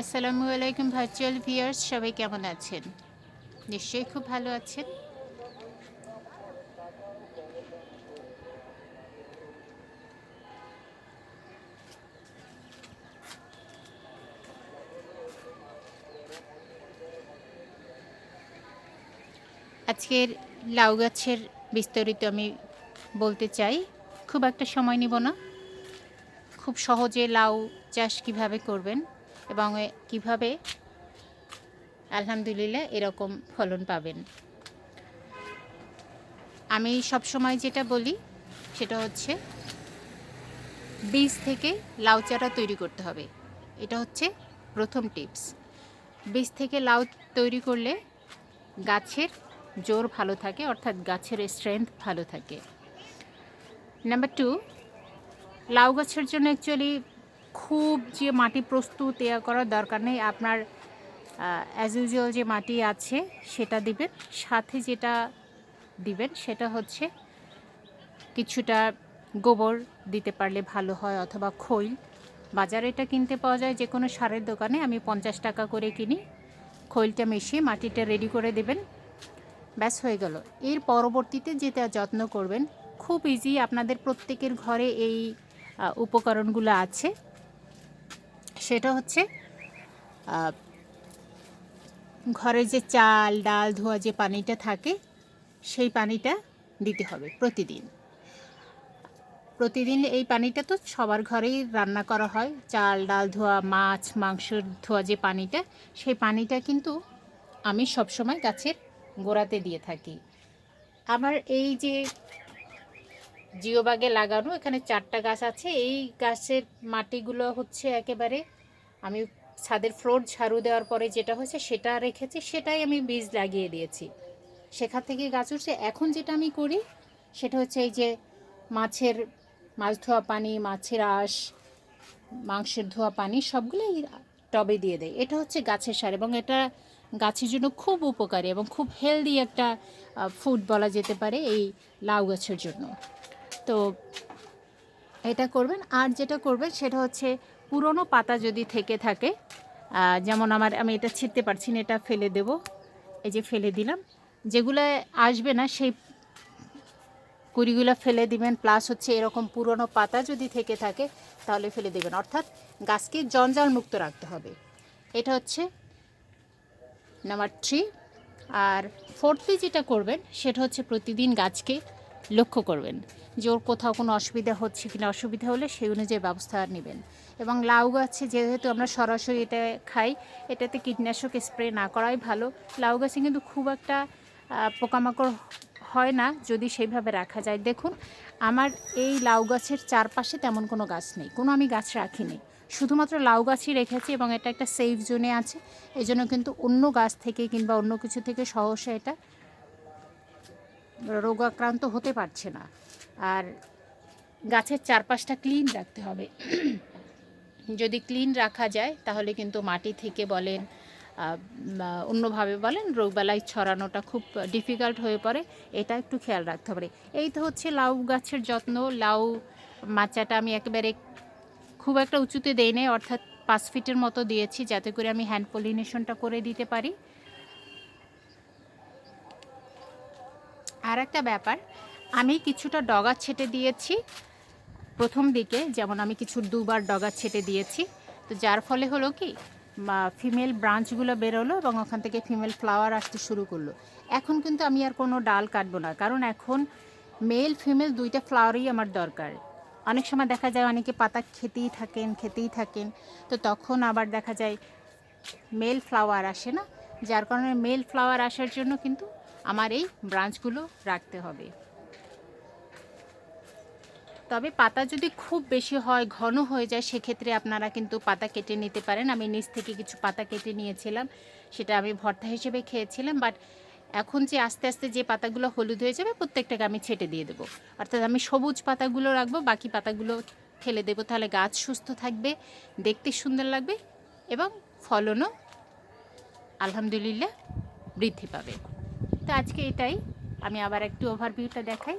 আসসালামু আলাইকুম virtual viewers, সবাই কেমন আছেন? নিশ্চয়ই খুব ভালো আছেন। আজকের লাউ গাছের বিস্তারিত আমি বলতে চাই, খুব একটা সময় নিব না। খুব সহজে লাউ চাষ কীভাবে করবেন? এবং কীভাবে আলহামদুলিল্লাহ এরকম ফলন পাবেন। আমি সব সময় যেটা বলি, সেটা হচ্ছে বীজ থেকে লাউ চারা তৈরি করতে হবে। এটা হচ্ছে প্রথম টিপস। বীজ থেকে লাউ তৈরি করলে গাছের জোর ভালো থাকে, অর্থাৎ গাছের স্ট্রেংথ ভালো থাকে। নাম্বার টু লাউ গাছের জন্য অ্যাকচুয়ালি খুব যে মাটি প্রস্তুত ইয়া করার দরকার নেই, আপনার অ্যাজ ইউজুয়াল যে মাটি আছে সেটা দিবেন। সাথে যেটা দিবেন সেটা হচ্ছে কিছুটা গোবর দিতে পারলে ভালো হয় অথবা খৈল। বাজারে এটা কিনতে পাওয়া যায় যে কোনো সারের দোকানে, আমি পঞ্চাশ টাকা করে কিনি। খৈলটা মিশিয়ে মাটিটা রেডি করে দেবেন। ব্যাস হয়ে গেল। এর পরবর্তীতে যেটা যত্ন করবেন, খুব ইজি আপনাদের প্রত্যেকের ঘরে এই উপকরণগুলো আছে। সেটা হচ্ছে ঘরে যে চাল, ডাল, ধোয়া যে পানিটা থাকে, সেই পানিটা দিতে হবে প্রতিদিন। প্রতিদিন এই পানিটা তো সবার ঘরেই রান্না করা হয়। চাল, ডাল, ধোয়া, মাছ, মাংস, ধোয়া যে পানিটা, সেই পানিটা কিন্তু আমি সবসময় গাছের গোড়াতে দিয়ে থাকি। আমার এই যে জিও বাগে লাগানো, এখানে চারটা গাছ আছে, এই গাছের মাটিগুলো হচ্ছে একেবারে আমি ছাদের ফ্লোর ঝাড়ু দেওয়ার পরে যেটা হয়েছে সেটা রেখেছি, সেটাই আমি বীজ লাগিয়ে দিয়েছি। সেখান থেকে গাছ উঠছে। এখন যেটা আমি করি, সেটা হচ্ছে এই যে মাছের, মাছ ধোয়া পানি, মাছের আঁশ, মাংসের ধোয়া পানি, সবগুলোই টবে দিয়ে দেয় এটা হচ্ছে গাছের সার এবং এটা গাছের জন্য খুব উপকারী এবং খুব হেলদি একটা ফুড বলা যেতে পারে এই লাউ গাছের জন্য। তো এটা করবেন। আর যেটা করবেন, সেটা হচ্ছে পুরনো পাতা যদি থেকে থাকে যেমন আমার, আমি এটা ছিঁড়তে পারছি না, এটা ফেলে দেব। এই যে ফেলে দিলাম। যেগুলো আসবে না, সেই কুড়িগুলো ফেলে দিবেন। প্লাস হচ্ছে এরকম পুরনো পাতা যদি থেকে থাকে, তাহলে ফেলে দেবেন। অর্থাৎ গাছকে জঞ্জাল মুক্ত রাখতে হবে। এটা হচ্ছে নাম্বার থ্রি আর ফোর্থলি যেটা করবেন, সেটা হচ্ছে প্রতিদিন গাছকে লক্ষ্য করবেন যে ওর কোথাও কোনো অসুবিধা হচ্ছে কিনা, অসুবিধা হলে সেই অনুযায়ী ব্যবস্থা নেবেন। এবং লাউ গাছে যেহেতু আমরা সরাসরি এটা খাই, এটাতে কীটনাশক স্প্রে না করাই ভালো। লাউ গাছে কিন্তু খুব একটা পোকামাকড় হয় না, যদি সেইভাবে রাখা যায়। দেখুন, আমার এই লাউ গাছের চারপাশে তেমন কোনো গাছ নেই, কোনো আমি গাছ রাখিনি। শুধুমাত্র লাউ গাছই রেখেছি এবং এটা একটা সেফ জোনে আছে। এই জন্য কিন্তু অন্য গাছ থেকে কিংবা অন্য কিছু থেকে সহসা এটা রোগাক্রান্ত হতে পারছে না। আর গাছের চারপাশটা ক্লিন রাখতে হবে। যদি ক্লিন রাখা যায়, তাহলে কিন্তু মাটি থেকে বলেন অন্যভাবে বলেন রোগবেলায় ছড়ানোটা খুব ডিফিকাল্ট হয়ে পড়ে। এটা একটু খেয়াল রাখতে হবে। এই তো হচ্ছে লাউ গাছের যত্ন। লাউ মাচাটা আমি একেবারে খুব একটা উঁচুতে দেই নাই, অর্থাৎ পাঁচ ফিটের মতো দিয়েছি, যাতে করে আমি হ্যান্ড পলিনেশনটা করে দিতে পারি। আর একটা ব্যাপার, আমি কিছুটা ডগা ছেটে দিয়েছি। প্রথম দিকে যেমন আমি কিছু দুবার ডগা ছেটে দিয়েছি, তো যার ফলে হলো কি ফিমেল ব্রাঞ্চগুলো বেরোলো এবং ওখান থেকে ফিমেল ফ্লাওয়ার আসতে শুরু করল। এখন কিন্তু আমি আর কোনো ডাল কাটবো না, কারণ এখন মেল ফিমেল দুইটা ফ্লাওয়ারই আমার দরকার। অনেক সময় দেখা যায় অনেকে পাতা খেতেই থাকেন খেতেই থাকেন, তো তখন আবার দেখা যায় মেল ফ্লাওয়ার আসে না, যার কারণে মেল ফ্লাওয়ার আসার জন্য কিন্তু আমার এই ব্রাঞ্চগুলো রাখতে হবে। তবে পাতা যদি খুব বেশি হয়, ঘন হয়ে যায়, সেক্ষেত্রে আপনারা কিন্তু পাতা কেটে নিতে পারেন। আমি নিচ থেকে কিছু পাতা কেটে নিয়েছিলাম, সেটা আমি ভর্তা হিসেবে খেয়েছিলাম বাট এখন যে আস্তে আস্তে যে পাতাগুলো হলুদ হয়ে যাবে, প্রত্যেকটাকে আমি ছেটে দিয়ে দেবো। অর্থাৎ আমি সবুজ পাতাগুলো রাখব, বাকি পাতাগুলো ফেলে দেবো, তাহলে গাছ সুস্থ থাকবে, দেখতে সুন্দর লাগবে এবং ফলনও আলহামদুলিল্লাহ বৃদ্ধি পাবে। তো আজকে এটাই। আমি আবার একটু ওভারভিউটা দেখাই।